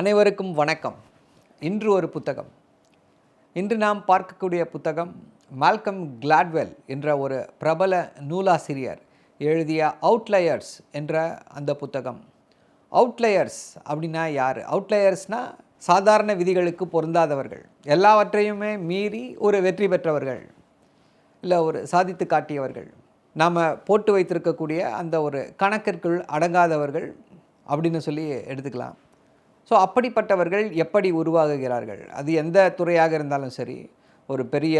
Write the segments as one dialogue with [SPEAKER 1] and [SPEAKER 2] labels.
[SPEAKER 1] அனைவருக்கும் வணக்கம். இன்று ஒரு புத்தகம். இன்று நாம் பார்க்கக்கூடிய புத்தகம் மால்கம் கிளாட்வெல் என்ற ஒரு பிரபல நூலாசிரியர் எழுதிய அவுட்லயர்ஸ் என்ற அந்த புத்தகம். அவுட்லயர்ஸ் அப்படின்னா யார்? அவுட்லயர்ஸ்னால் சாதாரண விதிகளுக்கு பொருந்தாதவர்கள். எல்லாவற்றையுமே மீறி ஒரு வெற்றி பெற்றவர்கள். இல்லை ஒரு சாதித்து காட்டியவர்கள். நாம் போட்டு வைத்திருக்கக்கூடிய அந்த ஒரு கணக்கிற்குள் அடங்காதவர்கள் அப்படின்னு சொல்லி எடுத்துக்கலாம். ஸோ அப்படிப்பட்டவர்கள் எப்படி உருவாகுகிறார்கள்? அது எந்த துறையாக இருந்தாலும் சரி ஒரு பெரிய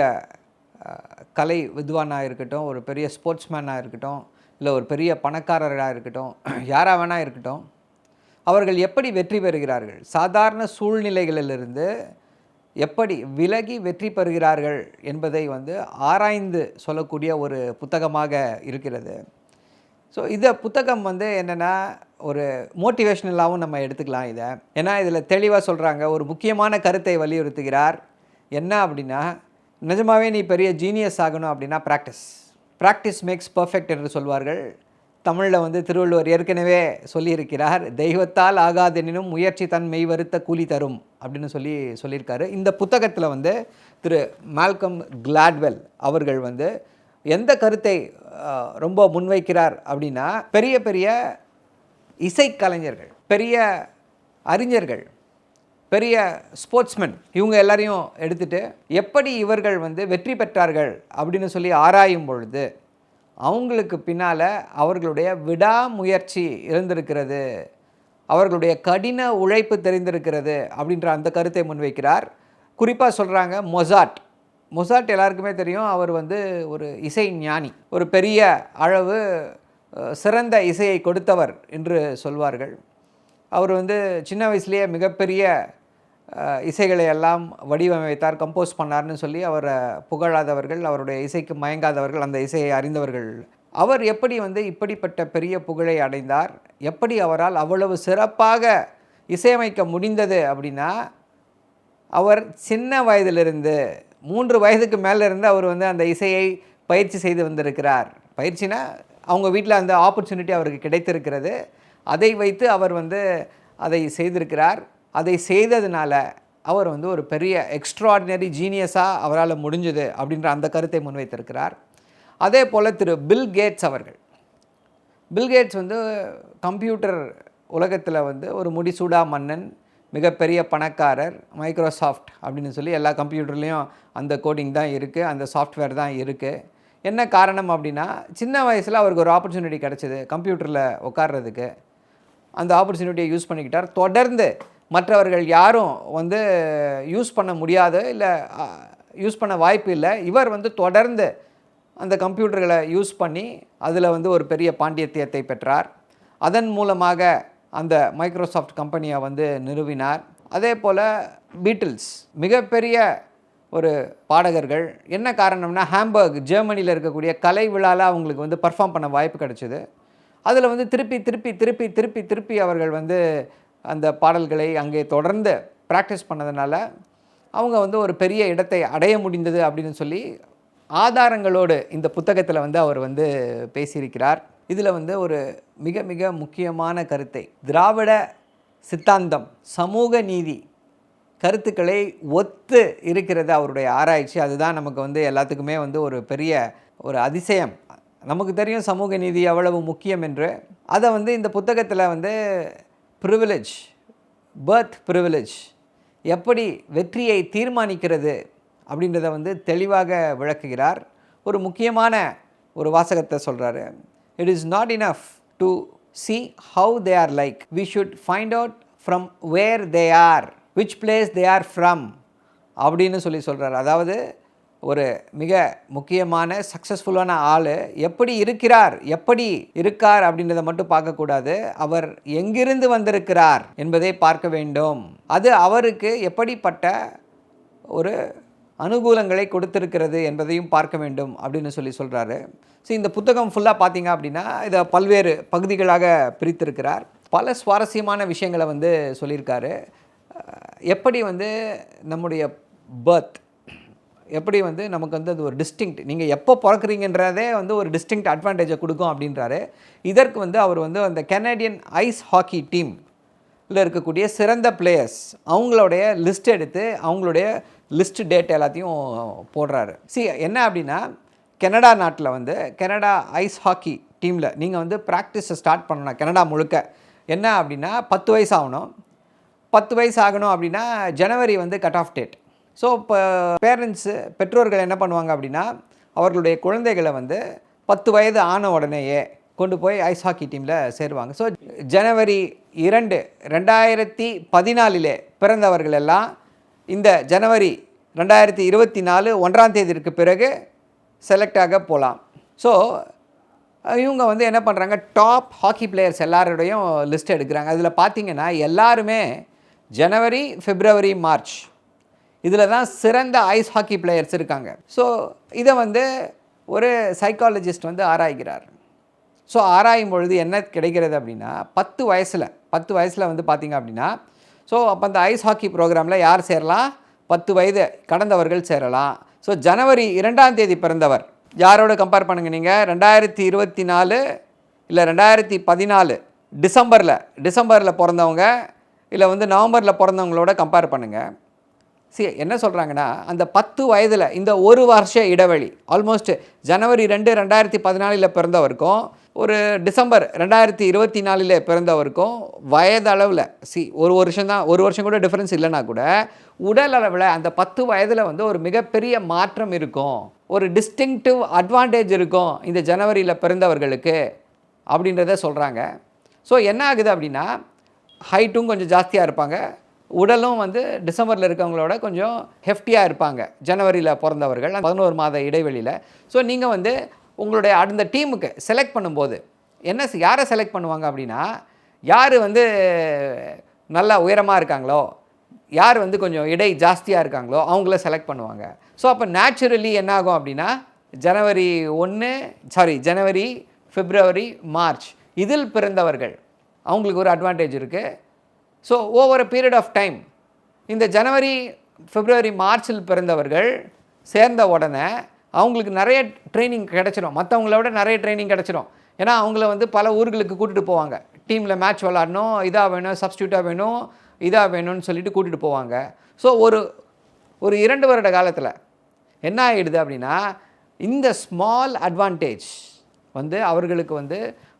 [SPEAKER 1] கலை வித்வானாக இருக்கட்டும் ஒரு பெரிய ஸ்போர்ட்ஸ்மேனாக இருக்கட்டும் இல்லை ஒரு பெரிய பணக்காரர்களாக இருக்கட்டும் யாராக வேணால் இருக்கட்டும் அவர்கள் எப்படி வெற்றி பெறுகிறார்கள்? சாதாரண சூழ்நிலைகளிலிருந்து எப்படி விலகி வெற்றி பெறுகிறார்கள் என்பதை வந்து ஆராய்ந்து சொல்லக்கூடிய ஒரு புத்தகமாக இருக்கிறது. ஸோ இந்த புத்தகம் வந்து என்னென்னா ஒரு மோட்டிவேஷ்னலாகவும் நம்ம எடுத்துக்கலாம் இதை. ஏன்னா இதில் தெளிவாக சொல்கிறாங்க ஒரு முக்கியமான கருத்தை வலியுறுத்துகிறார். என்ன அப்படின்னா நிஜமாவே நீ பெரிய ஜீனியஸ் ஆகணும் அப்படின்னா ப்ராக்டிஸ் ப்ராக்டிஸ் மேக்ஸ் பர்ஃபெக்ட் என்று சொல்வார்கள். தமிழில் வந்து திருவள்ளுவர் ஏற்கனவே சொல்லியிருக்கிறார் தெய்வத்தால் ஆகாதெனினும் முயற்சி தன் மெய் வருத்த கூலி தரும் அப்படின்னு சொல்லி சொல்லியிருக்காரு. இந்த புத்தகத்தில் வந்து திரு மால்கம் கிளாட்வெல் அவர்கள் வந்து எந்த கருத்தை ரொம்ப முன்வைக்கிறார் அப்படின்னா பெரிய பெரிய இசைக்கலைஞர்கள் பெரிய அறிஞர்கள் பெரிய ஸ்போர்ட்ஸ்மேன் இவங்க எல்லாரையும் எடுத்துகிட்டு எப்படி இவர்கள் வந்து வெற்றி பெற்றார்கள் அப்படின்னு சொல்லி ஆராயும் பொழுது அவங்களுக்கு பின்னால் அவர்களுடைய விடாமுயற்சி இருந்திருக்கிறது அவர்களுடைய கடின உழைப்பு தெரிந்திருக்கிறது அப்படின்ற அந்த கருத்தை முன்வைக்கிறார். குறிப்பாக சொல்கிறாங்க மொசாட். மொசாட் எல்லாருக்குமே தெரியும். அவர் வந்து ஒரு இசை ஞானி. ஒரு பெரிய அளவு சிறந்த இசையை கொடுத்தவர் என்று சொல்வார்கள். அவர் வந்து சின்ன வயசுலேயே மிகப்பெரிய இசைகளை எல்லாம் வடிவமைத்தார் கம்போஸ் பண்ணார்னு சொல்லி அவரை புகழாதவர்கள் அவருடைய இசைக்கு மயங்காதவர்கள் அந்த இசையை அறிந்தவர்கள். அவர் எப்படி வந்து இப்படிப்பட்ட பெரிய புகழை அடைந்தார்? எப்படி அவரால் அவ்வளவு சிறப்பாக இசையமைக்க முடிந்தது அப்படின்னா அவர் சின்ன வயதிலிருந்து மூன்று வயதுக்கு மேலே இருந்து அவர் வந்து அந்த இசையை பயிற்சி செய்து வந்திருக்கிறார். பயிற்சினா அவங்க வீட்டில் அந்த ஆப்பர்ச்சுனிட்டி அவருக்கு கிடைத்திருக்கிறது. அதை வைத்து அவர் வந்து அதை செய்திருக்கிறார். அதை செய்ததுனால அவர் வந்து ஒரு பெரிய எக்ஸ்ட்ராடினரி ஜீனியஸாக அவரால் முடிஞ்சது அப்படின்ற அந்த கருத்தை முன்வைத்திருக்கிறார். அதே போல் திரு பில் கேட்ஸ் அவர்கள். பில் கேட்ஸ் வந்து கம்ப்யூட்டர் உலகத்தில் வந்து ஒரு முடிசூடா மன்னன் மிகப்பெரிய பணக்காரர் மைக்ரோசாஃப்ட் அப்படின்னு சொல்லி எல்லா கம்ப்யூட்டர்லேயும் அந்த கோடிங் தான் இருக்குது அந்த சாஃப்ட்வேர் தான் இருக்குது என்ன காரணம் அப்படின்னா சின்ன வயசில் அவருக்கு ஒரு ஆப்பர்ச்சுனிட்டி கிடச்சிது கம்ப்யூட்டரில் உட்கார்றதுக்கு. அந்த ஆப்பர்ச்சுனிட்டியை யூஸ் பண்ணிக்கிட்டார். தொடர்ந்து மற்றவர்கள் யாரும் வந்து யூஸ் பண்ண முடியாது இல்லை யூஸ் பண்ண வாய்ப்பு இல்லை. இவர் வந்து தொடர்ந்து அந்த கம்ப்யூட்டர்களை யூஸ் பண்ணி அதில் வந்து ஒரு பெரிய பாண்டியத்தியத்தை பெற்றார். அதன் மூலமாக அந்த மைக்ரோசாஃப்ட் கம்பெனியை வந்து நிறுவினார். அதே போல் பீட்டில்ஸ் மிகப்பெரிய ஒரு பாடகர்கள். என்ன காரணம்னா ஹாம்பர்க் ஜெர்மனியில் இருக்கக்கூடிய கலை விழாவில் அவங்களுக்கு வந்து பர்ஃபார்ம் பண்ண வாய்ப்பு கிடச்சிது. அதில் வந்து திருப்பி திருப்பி திருப்பி திருப்பி திருப்பி அவர்கள் வந்து அந்த பாடல்களை அங்கே தொடர்ந்து ப்ராக்டிஸ் பண்ணதுனால அவங்க வந்து ஒரு பெரிய இடத்தை அடைய முடிந்தது அப்படின்னு சொல்லி ஆதாரங்களோடு இந்த புத்தகத்தில் வந்து அவர் வந்து பேசியிருக்கிறார். இதில் வந்து ஒரு மிக மிக முக்கியமான கருத்தை. திராவிட சித்தாந்தம் சமூக நீதி கருத்துக்களை ஒத்து இருக்கிறது அவருடைய ஆராய்ச்சி. அதுதான் நமக்கு வந்து எல்லாத்துக்குமே வந்து ஒரு பெரிய ஒரு அதிசயம். நமக்கு தெரியும் சமூக நீதி எவ்வளவு முக்கியம் என்று. அதை வந்து இந்த புத்தகத்தில் வந்து ப்ரிவிலேஜ் பர்த் ப்ரிவிலேஜ் எப்படி வெற்றியை தீர்மானிக்கிறது அப்படின்றத வந்து தெளிவாக விளக்குகிறார். ஒரு முக்கியமான ஒரு வாசகத்தை சொல்கிறாரு it is not enough to see how they are like. We should find out from where they are which place they are from அப்படின்னு சொல்லி சொல்கிறார் அதாவது ஒரு மிக முக்கியமான சக்ஸஸ்ஃபுல்லான ஆள் எப்படி இருக்கிறார் எப்படி இருக்கார் அப்படின்றத மட்டும் பார்க்கக்கூடாது. அவர் எங்கிருந்து வந்திருக்கிறார் என்பதை பார்க்க வேண்டும். அது அவருக்கு எப்படிப்பட்ட ஒரு அனுகூலங்களை கொடுத்திருக்கிறது என்பதையும் பார்க்க வேண்டும் அப்படின்னு சொல்லி சொல்கிறாரு ஸோ இந்த புத்தகம் ஃபுல்லாக பார்த்தீங்க அப்படின்னா இதை பல்வேறு பகுதிகளாக பிரித்திருக்கிறார். பல சுவாரஸ்யமான விஷயங்களை வந்து சொல்லியிருக்காரு. எப்படி வந்து நம்முடைய பர்த் எப்படி வந்து நமக்கு வந்து அது ஒரு டிஸ்டிங்க்ட் நீங்கள் எப்போ பிறக்குறீங்கன்றதே வந்து ஒரு டிஸ்டிங்க்ட் அட்வான்டேஜை கொடுக்கும் அப்படின்றாரு. இதற்கு வந்து அவர் வந்து அந்த கெனடியன் ஐஸ் ஹாக்கி டீம் இருக்கக்கூடிய சிறந்த பிளேயர்ஸ் அவங்களுடைய லிஸ்ட் எடுத்து அவங்களுடைய லிஸ்ட் டேட் எல்லாத்தையும் போடுறாரு. சி என்ன அப்படின்னா கெனடா நாட்டில் வந்து கெனடா ஐஸ் ஹாக்கி டீமில் நீங்கள் வந்து ப்ராக்டிஸை ஸ்டார்ட் பண்ணணும் கெனடா முழுக்க. என்ன அப்படின்னா பத்து வயசு ஆகணும். பத்து வயசு ஆகணும் அப்படின்னா ஜனவரி வந்து கட் ஆஃப் டேட் ஸோ இப்போ பேரண்ட்ஸு பெற்றோர்கள் என்ன பண்ணுவாங்க அப்படின்னா அவர்களுடைய குழந்தைகளை வந்து பத்து வயது ஆன உடனேயே கொண்டு போய் ஐஸ் ஹாக்கி டீமில் சேருவாங்க. ஸோ ஜனவரி இரண்டு ரெண்டாயிரத்தி பதினாலிலே பிறந்தவர்கள் எல்லாம் இந்த ஜனவரி ரெண்டாயிரத்தி இருபத்தி நாலு ஒன்றாம் தேதிக்கு பிறகு செலக்ட் ஆக போகலாம் ஸோ இவங்க வந்து என்ன பண்ணுறாங்க டாப் ஹாக்கி பிளேயர்ஸ் எல்லாரோடையும் லிஸ்ட் எடுக்கிறாங்க. அதில் பார்த்தீங்கன்னா எல்லாருமே ஜனவரி ஃபிப்ரவரி மார்ச் இதில் தான் சிறந்த ஐஸ் ஹாக்கி பிளேயர்ஸ் இருக்காங்க. ஸோ இதை வந்து ஒரு சைக்காலஜிஸ்ட் வந்து ஆராய்கிறார். ஸோ ஆராயும் பொழுது என்ன கிடைக்கிறது அப்படின்னா பத்து வயசில் பத்து வயசில் வந்து பார்த்திங்க அப்படின்னா ஸோ அப்போ அந்த ஐஸ் ஹாக்கி ப்ரோக்ராமில் யார் சேரலாம்? பத்து வயது கடந்தவர்கள் சேரலாம். ஸோ ஜனவரி இரண்டாம் தேதி பிறந்தவர். யாரோட கம்பேர் பண்ணுங்க நீங்கள் ரெண்டாயிரத்தி இருபத்தி நாலு இல்லை ரெண்டாயிரத்தி பதினாலு டிசம்பரில். டிசம்பரில் பிறந்தவங்க இல்லை வந்து நவம்பரில் பிறந்தவங்களோட கம்பேர் பண்ணுங்கள் சி என்ன சொல்கிறாங்கன்னா அந்த பத்து வயதில் இந்த ஒரு வருஷ இடைவெளி ஆல்மோஸ்ட் ஜனவரி ரெண்டு ரெண்டாயிரத்தி பதினாலில் பிறந்தவருக்கும் ஒரு டிசம்பர் ரெண்டாயிரத்தி இருபத்தி நாலில் பிறந்தவருக்கும் வயதளவில் சி ஒரு வருஷம் தான் ஒரு வருஷம் கூட டிஃப்ரென்ஸ் இல்லைனா கூட உடல் அளவில் அந்த பத்து வயதில் வந்து ஒரு மிகப்பெரிய மாற்றம் இருக்கும். ஒரு டிஸ்டிங்டிவ் அட்வான்டேஜ் இருக்கும் இந்த ஜனவரியில் பிறந்தவர்களுக்கு அப்படின்றத சொல்கிறாங்க ஸோ என்ன ஆகுது அப்படின்னா ஹைட்டும் கொஞ்சம் ஜாஸ்தியாக இருப்பாங்க. உடலும் வந்து டிசம்பரில் இருக்கவங்களோட கொஞ்சம் ஹெஃப்டியாக இருப்பாங்க. ஜனவரியில் பிறந்தவர்கள் பதினோரு மாத இடைவெளியில். ஸோ நீங்கள் வந்து உங்களுடைய அந்த டீமுக்கு செலக்ட் பண்ணும்போது என்ன யாரை செலக்ட் பண்ணுவாங்க அப்படின்னா யார் வந்து நல்லா உயரமாக இருக்காங்களோ யார் வந்து கொஞ்சம் இடை ஜாஸ்தியாக இருக்காங்களோ அவங்கள செலக்ட் பண்ணுவாங்க. ஸோ அப்போ நேச்சுரலி என்ன ஆகும் அப்படின்னா ஜனவரி ஒன்று சாரி ஜனவரி பிப்ரவரி மார்ச் இதில் பிறந்தவர்கள் அவங்களுக்கு ஒரு அட்வான்டேஜ் இருக்குது so over a period of time இந்த ஜனவரி பிப்ரவரி மார்ச்சில் பிறந்தவர்கள் சேர்ந்த உடனே அவங்களுக்கு நிறைய ட்ரைனிங் கிடச்சிரும். மற்றவங்கள விட நிறைய ட்ரைனிங் கிடச்சிரும். ஏன்னா அவங்கள வந்து பல ஊர்களுக்கு கூட்டிகிட்டு போவாங்க. டீமில் மேட்ச் விளாடணும் இதாக வேணும் சப்ஸ்டியூட்டாக வேணும் இதாக வேணும்னு சொல்லிட்டு கூட்டிகிட்டு போவாங்க. ஸோ ஒரு ஒரு இரண்டு வருட காலத்தில் என்ன ஆகிடுது அப்படின்னா இந்த ஸ்மால் அட்வான்டேஜ் வந்து அவர்களுக்கு வந்து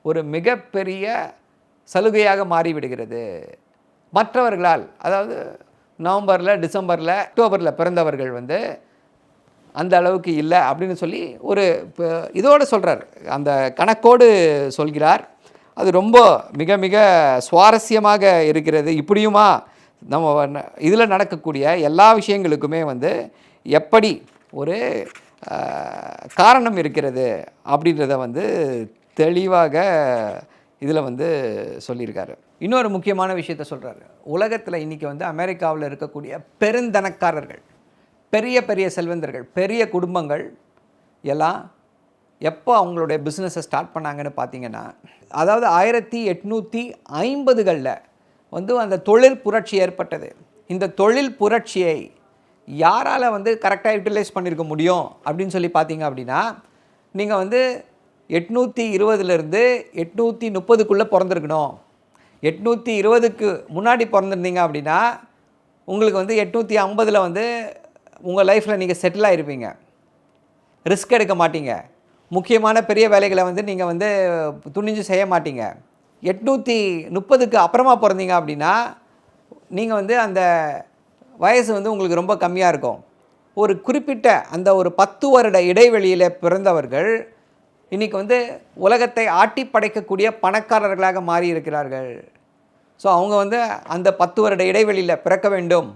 [SPEAKER 1] ஒரு மிகப்பெரிய சலுகையாக மாறிவிடுகிறது. மற்றவர்களால் அதாவது நவம்பரில் டிசம்பரில் அக்டோபரில் பிறந்தவர்கள் வந்து அந்த அளவுக்கு இல்லை அப்படின்னு சொல்லி ஒரு இதோடு சொல்கிறார் அந்த கணக்கோடு சொல்கிறார். அது ரொம்ப மிக மிக சுவாரஸ்யமாக இருக்கிறது. இப்படியுமா நம்ம இதில் நடக்கக்கூடிய எல்லா விஷயங்களுக்குமே வந்து எப்படி ஒரு காரணம் இருக்கிறது அப்படின்றத வந்து தெளிவாக இதில் வந்து சொல்லியிருக்காரு. இன்னொரு முக்கியமான விஷயத்த சொல்கிறாரு உலகத்தில் இன்றைக்கி வந்து அமெரிக்காவில் இருக்கக்கூடிய பெருந்தனக்காரர்கள். பெரிய பெரிய செல்வந்தர்கள் பெரிய குடும்பங்கள் எல்லாம் எப்போ அவங்களுடைய பிஸ்னஸை ஸ்டார்ட் பண்ணாங்கன்னு பார்த்தீங்கன்னா அதாவது ஆயிரத்தி எட்நூற்றி ஐம்பதுகளில் வந்து அந்த தொழில் புரட்சி ஏற்பட்டது. இந்த தொழில் புரட்சியை யாரால் வந்து கரெக்டாக யூட்டிலைஸ் பண்ணியிருக்க முடியும் அப்படின்னு சொல்லி பார்த்தீங்க அப்படின்னா நீங்கள் வந்து எட்நூற்றி இருபதுலேருந்து எட்நூற்றி முப்பதுக்குள்ளே பிறந்திருக்கணும். எட்நூற்றி இருபதுக்கு முன்னாடி பிறந்திருந்தீங்க அப்படின்னா உங்களுக்கு வந்து எட்நூற்றி ஐம்பதில் வந்து உங்கள் லைஃப்பில் நீங்கள் செட்டில் ஆகிருப்பீங்க ரிஸ்க் எடுக்க மாட்டீங்க. முக்கியமான பெரிய வேலைகளை வந்து நீங்கள் வந்து துணிஞ்சு செய்ய மாட்டீங்க. எட்நூற்றி முப்பதுக்கு அப்புறமா பிறந்தீங்க அப்படின்னா நீங்கள் வந்து அந்த வயசு வந்து உங்களுக்கு ரொம்ப கம்மியாக இருக்கும். ஒரு குறிப்பிட்ட அந்த ஒரு பத்து வருட இடைவெளியில் பிறந்தவர்கள் இன்றைக்கி வந்து உலகத்தை ஆட்டி படைக்கக்கூடிய பணக்காரர்களாக மாறி இருக்கிறார்கள் ஸோ அவங்க வந்து அந்த பத்து வருட இடைவெளியில் பிறக்க வேண்டும்.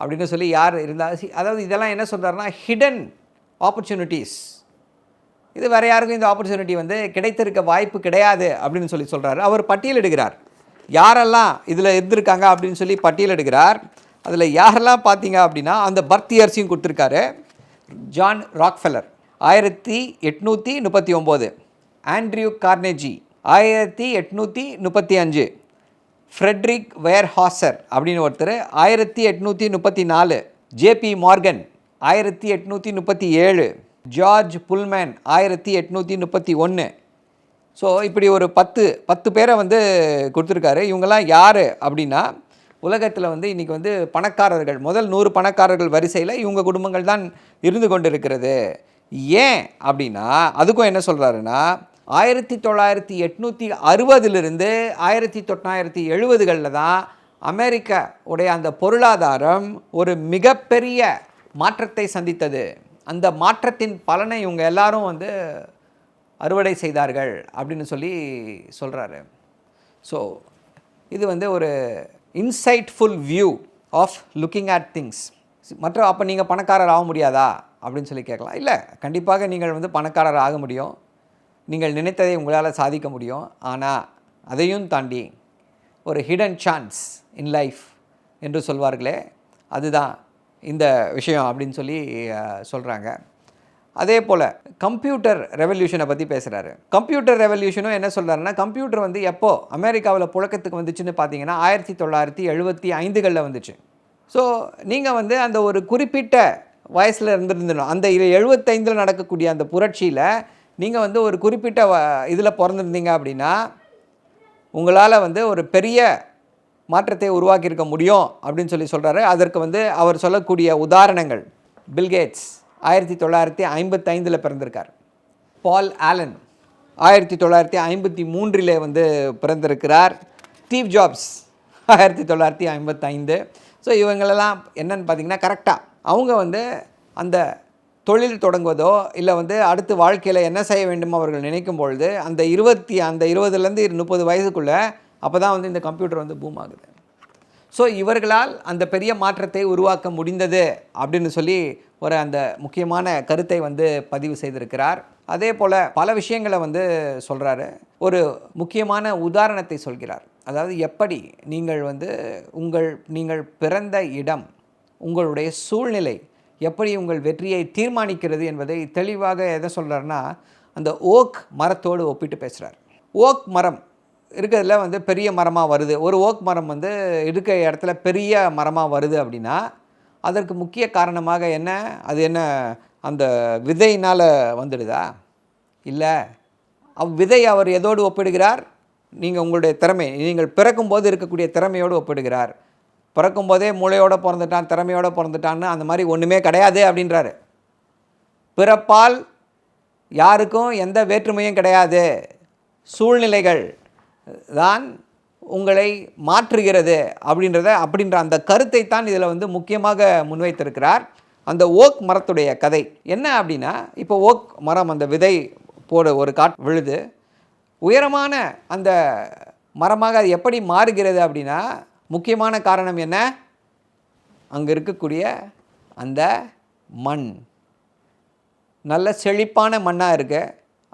[SPEAKER 1] அப்படின்னு சொல்லி யார் இருந்தால் அதாவது இதெல்லாம் என்ன சொல்கிறாருன்னா ஹிடன் ஆப்பர்ச்சுனிட்டிஸ் இது வேறு யாருக்கும் இந்த ஆப்பர்ச்சுனிட்டி வந்து கிடைத்திருக்க வாய்ப்பு கிடையாது அப்படின்னு சொல்லி சொல்கிறாரு அவர் பட்டியலிடுகிறார் யாரெல்லாம் இதில் இருந்திருக்காங்க அப்படின்னு சொல்லி பட்டியலிடுகிறார் அதில் யாரெல்லாம் பார்த்தீங்க அப்படின்னா அந்த பர்த் இயர்ஸையும் கொடுத்துருக்காரு. John Rockefeller. ஆயிரத்தி எட்நூற்றி முப்பத்தி ஒம்பது. Andrew Carnegie. ஆயிரத்தி எட்நூற்றி முப்பத்தி அஞ்சு. ஃப்ரெட்ரிக் வேர்ஹாசர் அப்படின்னு ஒருத்தர். ஆயிரத்தி எட்நூற்றி முப்பத்தி நாலு ஜேபி மார்கன் ஆயிரத்தி எட்நூற்றி முப்பத்தி ஏழு ஜார்ஜ் புல்மேன் ஆயிரத்தி எட்நூற்றி முப்பத்தி ஒன்று ஸோ இப்படி ஒரு பத்து பத்து பேரை வந்து கொடுத்துருக்காரு. இவங்கெல்லாம் யார் அப்படின்னா உலகத்தில் வந்து இன்றைக்கி வந்து பணக்காரர்கள் முதல் நூறு பணக்காரர்கள் வரிசையில் இவங்க குடும்பங்கள் தான் இருந்து கொண்டு இருக்கிறது ஏன் அப்படின்னா அதுக்கும் என்ன சொல்கிறாருன்னா ஆயிரத்தி தொள்ளாயிரத்தி எட்நூற்றி அறுபதிலிருந்து ஆயிரத்தி தொள்ளாயிரத்தி எழுபதுகளில் தான் அமெரிக்கா உடைய அந்த பொருளாதாரம் ஒரு மிகப்பெரிய மாற்றத்தை சந்தித்தது. அந்த மாற்றத்தின் பலனை இவங்க எல்லாரும் வந்து அறுவடை செய்தார்கள் அப்படின்னு சொல்லி சொல்கிறாரு ஸோ இது வந்து ஒரு insightful view of looking at things மற்ற அப்போ நீங்கள் பணக்காரர் ஆக முடியாதா? அப்படின்னு சொல்லி கேட்கலாம். இல்லை கண்டிப்பாக நீங்கள் வந்து பணக்காரர் ஆக முடியும். நீங்கள் நினைத்ததை உங்களால் சாதிக்க முடியும். ஆனால் அதையும் தாண்டி ஒரு ஹிடன் சான்ஸ் இன் லைஃப் என்று சொல்வார்களே அதுதான் இந்த விஷயம் அப்படின்னு சொல்லி சொல்கிறாங்க அதே போல் கம்ப்யூட்டர் ரெவல்யூஷனை பற்றி பேசுகிறாரு கம்ப்யூட்டர் ரெவல்யூஷனும் என்ன சொல்கிறாருன்னா கம்ப்யூட்டர் வந்து எப்போ அமெரிக்காவில் புழக்கத்துக்கு வந்துச்சுன்னு பார்த்தீங்கன்னா ஆயிரத்தி தொள்ளாயிரத்தி எழுபத்தி ஐந்துகளில் வந்துச்சு. ஸோ நீங்கள் வந்து அந்த ஒரு குறிப்பிட்ட வயசில் இருந்திருந்தணும் அந்த எழுபத்தைந்தில் நடக்கக்கூடிய அந்த புரட்சியில் நீங்கள் வந்து ஒரு குறிப்பிட்ட வ இதில் பிறந்திருந்தீங்க அப்படின்னா உங்களால் வந்து ஒரு பெரிய மாற்றத்தை உருவாக்கியிருக்க முடியும் அப்படின்னு சொல்லி சொல்கிறாரு அதற்கு வந்து அவர் சொல்லக்கூடிய உதாரணங்கள் பில்கேட்ஸ் ஆயிரத்தி தொள்ளாயிரத்தி ஐம்பத்தைந்தில் பிறந்திருக்கார். பால் ஆலன் ஆயிரத்தி தொள்ளாயிரத்தி ஐம்பத்தி மூன்றில் வந்து பிறந்திருக்கிறார். ஸ்டீவ் ஜாப்ஸ் ஆயிரத்தி தொள்ளாயிரத்தி ஐம்பத்தைந்து. ஸோ இவங்களெல்லாம் என்னென்னு பார்த்தீங்கன்னா கரெக்டாக அவங்க வந்து அந்த தொழில் தொடங்குவதோ இல்லை வந்து அடுத்து வாழ்க்கையில் என்ன செய்ய வேண்டும் அவர்கள் நினைக்கும் பொழுது அந்த இருபத்தி அந்த இருபதுலேருந்து முப்பது வயதுக்குள்ளே அப்போ தான் வந்து இந்த கம்ப்யூட்டர் வந்து பூம் ஆகுது. ஸோ இவர்களால் அந்த பெரிய மாற்றத்தை உருவாக்க முடிந்தது அப்படின்னு சொல்லி ஒரு அந்த முக்கியமான கருத்தை வந்து பதிவு செய்திருக்கிறார். அதே போல் பல விஷயங்களை வந்து சொல்கிறாரு ஒரு முக்கியமான உதாரணத்தை சொல்கிறார். அதாவது எப்படி நீங்கள் வந்து உங்கள் நீங்கள் பிறந்த இடம் உங்களுடைய சூழ்நிலை எப்படி உங்கள் வெற்றியை தீர்மானிக்கிறது என்பதை தெளிவாக எதை சொல்கிறாருன்னா அந்த ஓக் மரத்தோடு ஒப்பிட்டு பேசுகிறார் ஓக் மரம் இருக்கிறதுல வந்து பெரிய மரமாக வருது. ஒரு ஓக் மரம் வந்து இருக்க இடத்துல பெரிய மரமாக வருது அப்படின்னா அதற்கு முக்கிய காரணமாக என்ன? அது என்ன அந்த விதையினால் வந்துடுதா? இல்லை. அவ் விதை அவர் எதோடு ஒப்பிடுகிறார்? நீங்கள் உங்களுடைய திறமை நீங்கள் பிறக்கும்போது இருக்கக்கூடிய திறமையோடு ஒப்பிடுகிறார். பிறக்கும்போதே மூளையோடு பிறந்துட்டான் திறமையோடு பிறந்துட்டான்னு அந்த மாதிரி ஒன்றுமே கிடையாது அப்படின்றாரு. பிறப்பால் யாருக்கும் எந்த வேற்றுமையும் கிடையாது. சூழ்நிலைகள் தான் உங்களை மாற்றுகிறது அப்படின்றத அப்படின்ற அந்த கருத்தை தான் இதில் வந்து முக்கியமாக முன்வைத்திருக்கிறார். அந்த ஓக் மரத்துடைய கதை. என்ன அப்படின்னா இப்போ ஓக் மரம் அந்த விதை போட ஒரு காட் விழுது. உயரமான அந்த மரமாக அது எப்படி மாறுகிறது அப்படின்னா முக்கியமான காரணம் என்ன? அங்கே இருக்கக்கூடிய அந்த மண். நல்ல செழிப்பான மண்ணாக இருக்கு.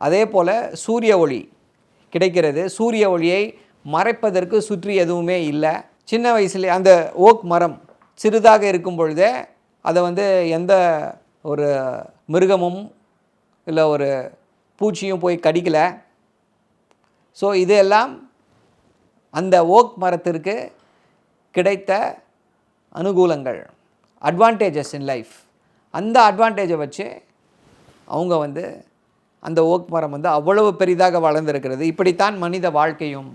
[SPEAKER 1] அதே போல் சூரிய ஒளி கிடைக்கிறது. சூரிய ஒளியை மறைப்பதற்கு சுற்றி எதுவுமே இல்லை. சின்ன வயசுல அந்த ஓக் மரம் சிறிதாக இருக்கும் பொழுதே அதை வந்து எந்த ஒரு மிருகமும் இல்லை ஒரு பூச்சியும் போய் கடிக்கலை. ஸோ இதெல்லாம் அந்த ஓக் மரத்திற்கு கிடைத்த அனுகூலங்கள் அட்வான்டேஜஸ் இன் லைஃப் அந்த அட்வான்டேஜை வச்சு அவங்க வந்து அந்த ஓக் மரம் வந்து அவ்வளவு பெரிதாக வளர்ந்துருக்கிறது. இப்படித்தான் மனித வாழ்க்கையும்.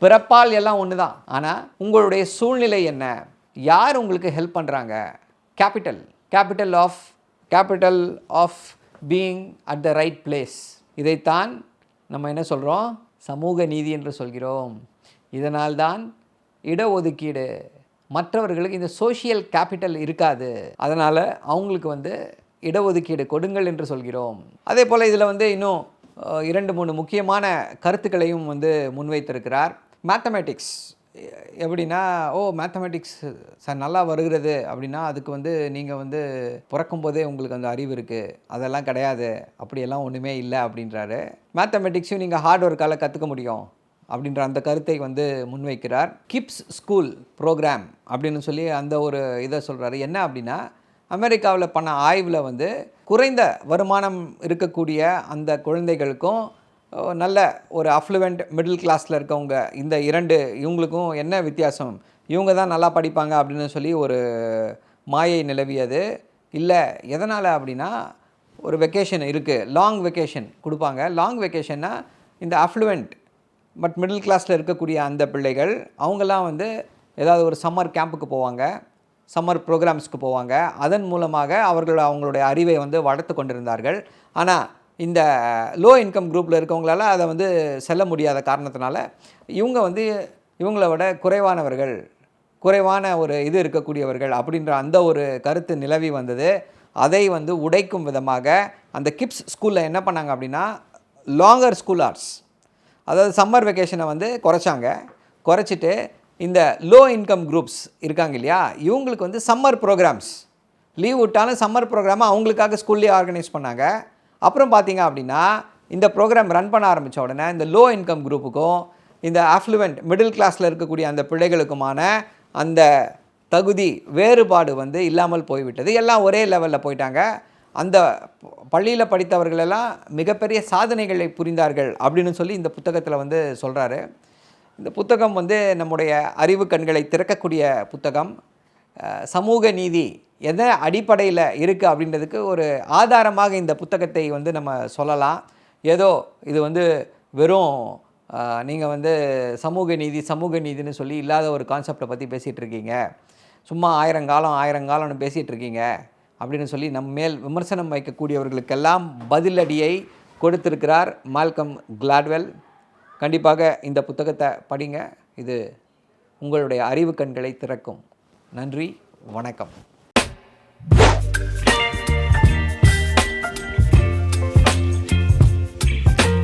[SPEAKER 1] பிறப்பால் எல்லாம் ஒன்று தான் ஆனால் உங்களுடைய சூழ்நிலை என்ன? யார் உங்களுக்கு ஹெல்ப் பண்ணுறாங்க capital capital of capital of being at the right place இதைத்தான் நம்ம என்ன சொல்கிறோம் சமூக நீதி என்று சொல்கிறோம். இதனால்தான் இடஒதுக்கீடு. மற்றவர்களுக்கு இந்த சோஷியல் கேபிட்டல் இருக்காது. அதனால் அவங்களுக்கு வந்து இடஒதுக்கீடு கொடுங்கள் என்று சொல்கிறோம். அதே போல் இதில் வந்து இன்னும் இரண்டு மூணு முக்கியமான கருத்துக்களையும் வந்து முன்வைத்திருக்கிறார். மேத்தமேட்டிக்ஸ் எப்படின்னா ஓ மேத்தமேட்டிக்ஸ் சார் நல்லா வருகிறது. அப்படின்னா அதுக்கு வந்து நீங்கள் வந்து பிறக்கும் போதே உங்களுக்கு அந்த அறிவு இருக்குது அதெல்லாம் கிடையாது. அப்படியெல்லாம் ஒன்றுமே இல்லை. அப்படின்றாரு. மேத்தமேட்டிக்ஸையும் நீங்கள் ஹார்ட் ஒர்க்கால் கற்றுக்க முடியும். அப்படின்ற அந்த கருத்தை வந்து முன்வைக்கிறார். கிப்ஸ் ஸ்கூல் ப்ரோக்ராம் அப்படின்னு சொல்லி அந்த ஒரு இதை சொல்கிறாரு என்ன அப்படின்னா அமெரிக்காவில் பண்ண ஆய்வில் வந்து குறைந்த வருமானம் இருக்கக்கூடிய அந்த குழந்தைகளுக்கும் நல்ல ஒரு அஃப்ளுவெண்ட் மிடில் கிளாஸில் இருக்கவங்க இந்த இரண்டு இவங்களுக்கும் என்ன வித்தியாசம்? இவங்க தான் நல்லா படிப்பாங்க அப்படின்னு சொல்லி ஒரு மாயை நிலவியது. இல்லை எதனால் அப்படின்னா ஒரு வெக்கேஷன் இருக்குது லாங் வெக்கேஷன் கொடுப்பாங்க. லாங் வெக்கேஷன்னா இந்த அஃப்ளுவெண்ட் பட் மிடில் கிளாஸில் இருக்கக்கூடிய அந்த பிள்ளைகள் அவங்கெல்லாம் வந்து ஏதாவது ஒரு சம்மர் கேம்புக்கு போவாங்க சம்மர் ப்ரோக்ராம்ஸ்க்கு போவாங்க. அதன் மூலமாக அவர்கள் அவங்களுடைய அறிவை வந்து வளர்த்து கொண்டிருந்தார்கள். ஆனால் இந்த லோ இன்கம் குரூப்பில் இருக்கவங்களால அதை வந்து செல்ல முடியாத காரணத்தினால இவங்க வந்து இவங்களை விட குறைவானவர்கள் குறைவான ஒரு இது இருக்கக்கூடியவர்கள் அப்படின்ற அந்த ஒரு கருத்து நிலவி வந்தது. அதை வந்து உடைக்கும் விதமாக அந்த கிப்ஸ் ஸ்கூலில் என்ன பண்ணாங்க அப்படின்னா லாங்கர் ஸ்கூல் ஆர்ட்ஸ் அதாவது சம்மர் வெக்கேஷனை வந்து குறைச்சாங்க. குறைச்சிட்டு இந்த லோ இன்கம் குரூப்ஸ் இருக்காங்க இல்லையா? இவங்களுக்கு வந்து சம்மர் ப்ரோக்ராம்ஸ் லீவ் விட்டாலும் சம்மர் ப்ரோக்ராமை அவங்களுக்காக ஸ்கூல்லேயே ஆர்கனைஸ் பண்ணாங்க. அப்புறம் பார்த்தீங்க அப்படின்னா இந்த ப்ரோக்ராம் ரன் பண்ண ஆரம்பித்த உடனே இந்த லோ இன்கம் குரூப்புக்கும் இந்த அஃப்ளூவெண்ட் மிடில் கிளாஸில் இருக்கக்கூடிய அந்த பிள்ளைகளுக்குமான அந்த தகுதி வேறுபாடு வந்து இல்லாமல் போய்விட்டது. எல்லாம் ஒரே லெவலில் போயிட்டாங்க. அந்த பள்ளியில் படித்தவர்களெல்லாம் மிகப்பெரிய சாதனைகளை புரிந்தார்கள் அப்படின்னு சொல்லி இந்த புத்தகத்தில் வந்து சொல்கிறாரு இந்த புத்தகம் வந்து நம்முடைய அறிவு கண்களை திறக்கக்கூடிய புத்தகம். சமூக நீதி எந்த அடிப்படையில் இருக்குது அப்படின்றதுக்கு ஒரு ஆதாரமாக இந்த புத்தகத்தை வந்து நம்ம சொல்லலாம். ஏதோ இது வந்து வெறும் நீங்கள் வந்து சமூக நீதி சமூக நீதின்னு சொல்லி இல்லாத ஒரு கான்செப்டை பற்றி பேசிகிட்டு இருக்கீங்க. சும்மா ஆயிரங்காலம் ஆயிரங்காலம்னு பேசிகிட்டு இருக்கீங்க. அப்படின்னு சொல்லி நம் மேல் விமர்சனம் வைக்கக்கூடியவர்களுக்கெல்லாம் பதிலடியை கொடுத்திருக்கிறார் மால்கம் கிளாட்வெல். கண்டிப்பாக இந்த புத்தகத்தை படிங்க. இது உங்களுடைய அறிவு கண்களை திறக்கும். நன்றி வணக்கம்.